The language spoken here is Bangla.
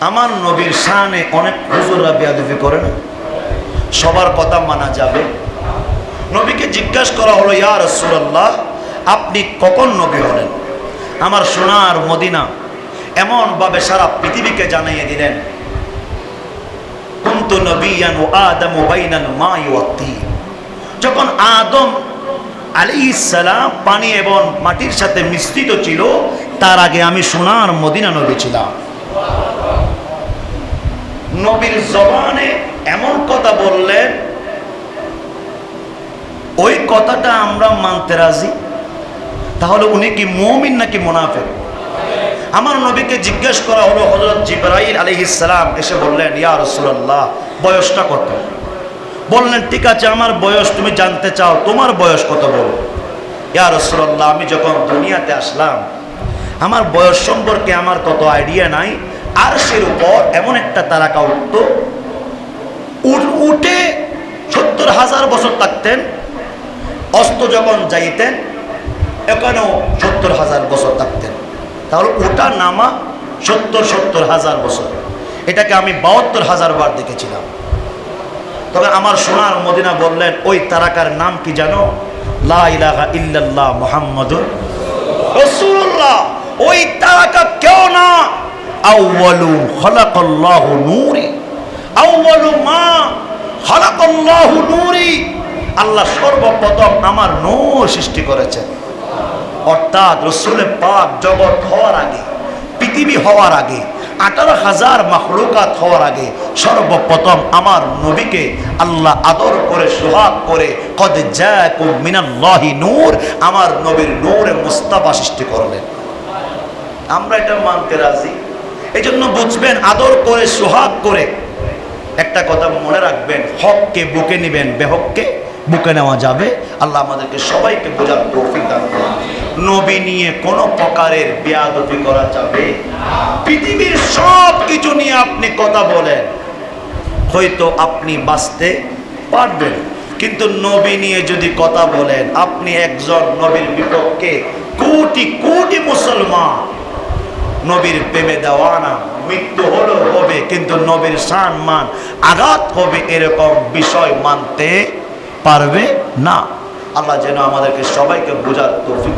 আমার নবীর শানে অনেক হুজুররা বেয়াদফি করে না? সবার কথা মানা যাবে। নবীকে জিজ্ঞাসা করা হলো, ইয়া রসুল্লাহ আপনি কখন নবী হলেন? আমার সোনার মদিনা এমনভাবে সারা পৃথিবীকে জানিয়ে দিলেন, কুন্তু নবিয়ান ও আদম ও বাইনাল মাই ওয়াক্তি যখন আদম আলী ইসালাম পানি এবং মাটির সাথে মিশ্রিত ছিল, তার আগে আমি সোনার মদিনা নবী ছিলাম। নবীর জবানে এমন কথা বললেন, ওই কথাটা আমরা মানতে রাজি? তাহলে উনি কি মমিন নাকি মোনাফেক? আমার নবীকে জিজ্ঞেস করা হলো হজরত জিব্রাইল আলী ইসলাম এসে বললেন, ইয়া রসুল্লাহ বয়সটা কত? বললেন, ঠিক আছে, আমার বয়স তুমি জানতে চাও, তোমার বয়স কত বলো? ইয়া রসুল্লাহ আমি যখন দুনিয়াতে আসলাম, আমার বয়স সম্পর্কে আমার কত আইডিয়া নাই আর সের উপর এমন একটা তারাকা উঠত, উঠ- সত্তর হাজার বছর থাকতেন, অস্ত যখন যাইতেন এখানেও সত্তর হাজার বছর থাকতেন। তাহলে ওটা নামা সত্তর সত্তর হাজার বছর। এটাকে আমি বাহাত্তর হাজার বার দেখেছিলাম। তবে আমার সোনার মদিনা বললেন, ওই তারাকার নাম কি জানো? লা ইলাহা ইল্লাল্লাহ রাসূলুল্লাহ। ওই তারাকা কেউ না। আউয়ালু খালাকাল্লাহু নূরি। আউয়ালু মা খালাকাল্লাহু নূরি। আল্লাহ সর্বপ্রথম আমার নূর সৃষ্টি করেছেন। অর্থাৎ রসুলের পাক জগৎ হওয়ার আগে, পৃথিবী হওয়ার আগে, আঠারো হাজার মাখলুকাত হওয়ার আগে সর্বপ্রথম আমার নবীকে আল্লাহ আদর করে, সোহাগ করে, কদ জাকুম মিনাল্লাহি নূর আমার নবীর নূরে মুস্তাফা সৃষ্টি করলেন। আমরা এটা মানতে রাজি? এই জন্য বুঝবেন, আদর করে, সোহাগ করে। একটা কথা মনে রাখবেন, হককে বুকে নেবেন, বেহককে বুকে নেওয়া যাবে। আল্লাহ আমাদেরকে সবাইকে বোঝার তৌফিক দান নবী নিয়ে কোনো প্রকারের বেয়াদবি করা যাবে পৃথিবীর সব কিছু নিয়ে আপনি কথা বলেন, হয়তো আপনি বাঁচতে পারবেন। কিন্তু নবী নিয়ে যদি কথা বলেন, আপনি একজন নবীর বিপক্ষে কোটি কোটি মুসলমান নবীর প্রেমে দেওয়া না মৃত্যু হলো হবে, কিন্তু নবীর সান মান আঘাত হবে এরকম বিষয় মানতে পারবে না আল্লাহ যেন আমাদেরকে সবাইকে বোঝার করুন।